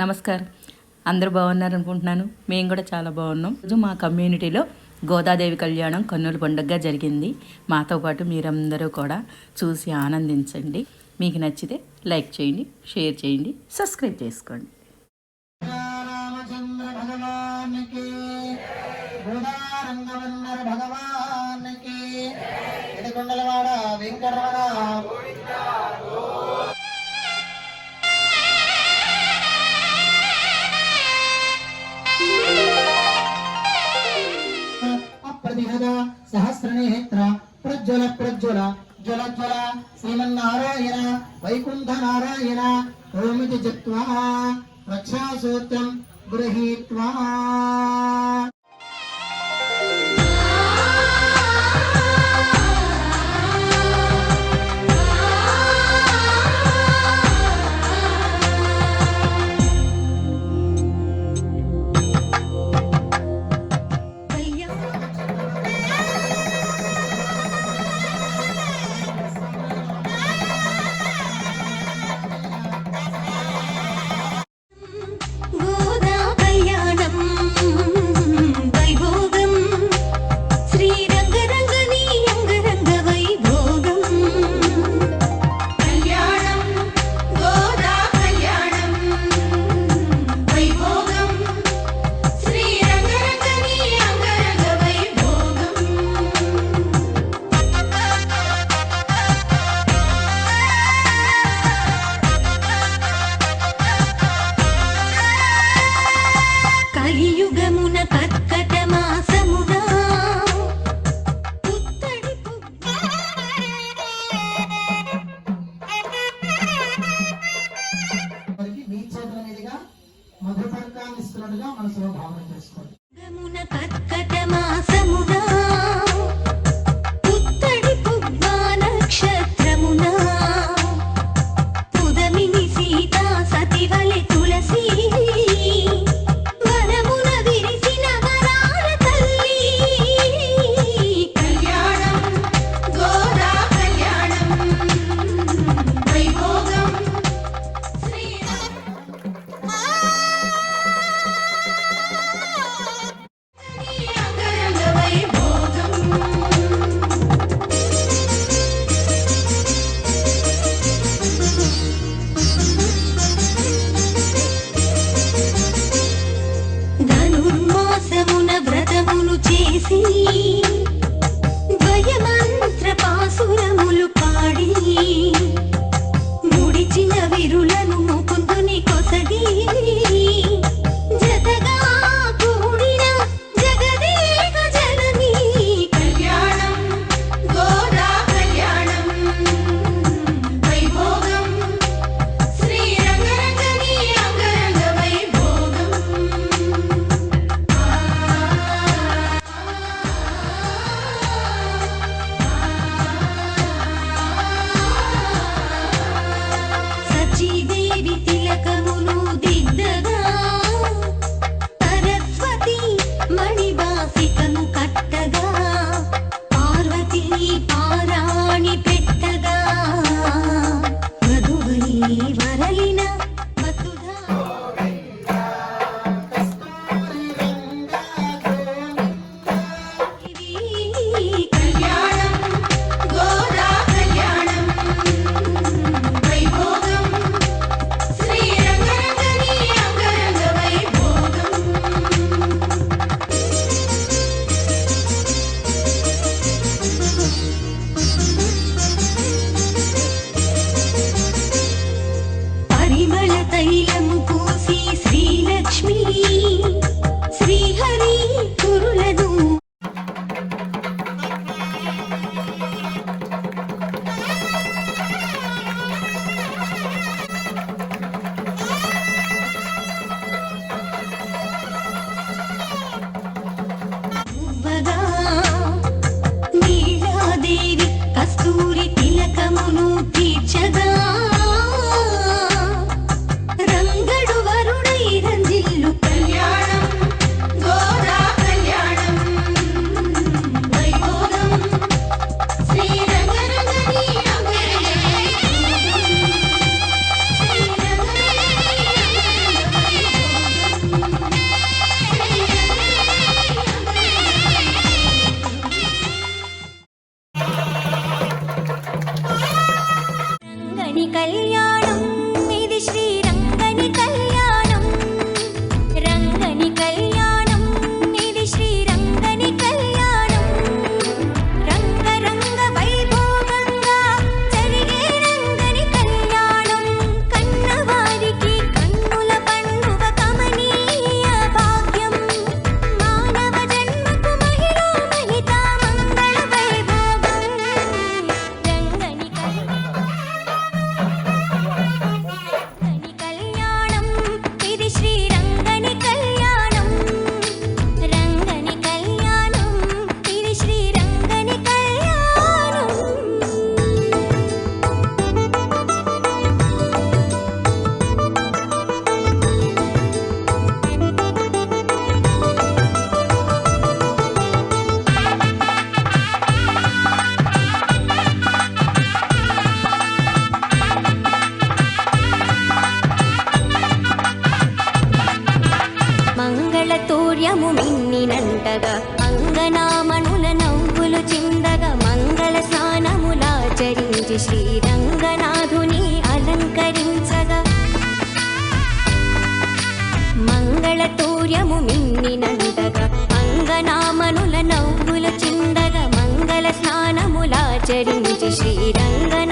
నమస్కారం. అందరూ బాగున్నారు అనుకుంటున్నాను మేము కూడా చాలా బాగున్నాం. రోజు మా కమ్యూనిటీలో గోదాదేవి కళ్యాణం కన్నుల పండుగగా జరిగింది. మాతో పాటు మీరందరూ కూడా చూసి ఆనందించండి. మీకు నచ్చితే లైక్ చేయండి షేర్ చేయండి సబ్స్క్రైబ్ చేసుకోండి. భగవానికి వెంకటరమణ సహస్రనేత్ర ప్రజ్వల ప్రజ్వల జ్వల జ్వల శ్రీమన్నారాయణ వైకుంఠ నారాయణ ఓమితి జత్వా రక్షాసూత్రం గృహీత్వా ఉపవాసమున వ్రతమును చేసి கல்யாண సూర్యము మిన్నినంటగా అంగనామణుల నవ్వులు చిందగా మంగళ స్నానములాచరించి శ్రీరంగనాథుని అలంకరించగా. మంగళ తూర్యము మిన్నినంటగా అంగనామనుల నవ్వులు చిందగా మంగళ స్నానములాచరించి శ్రీరంగ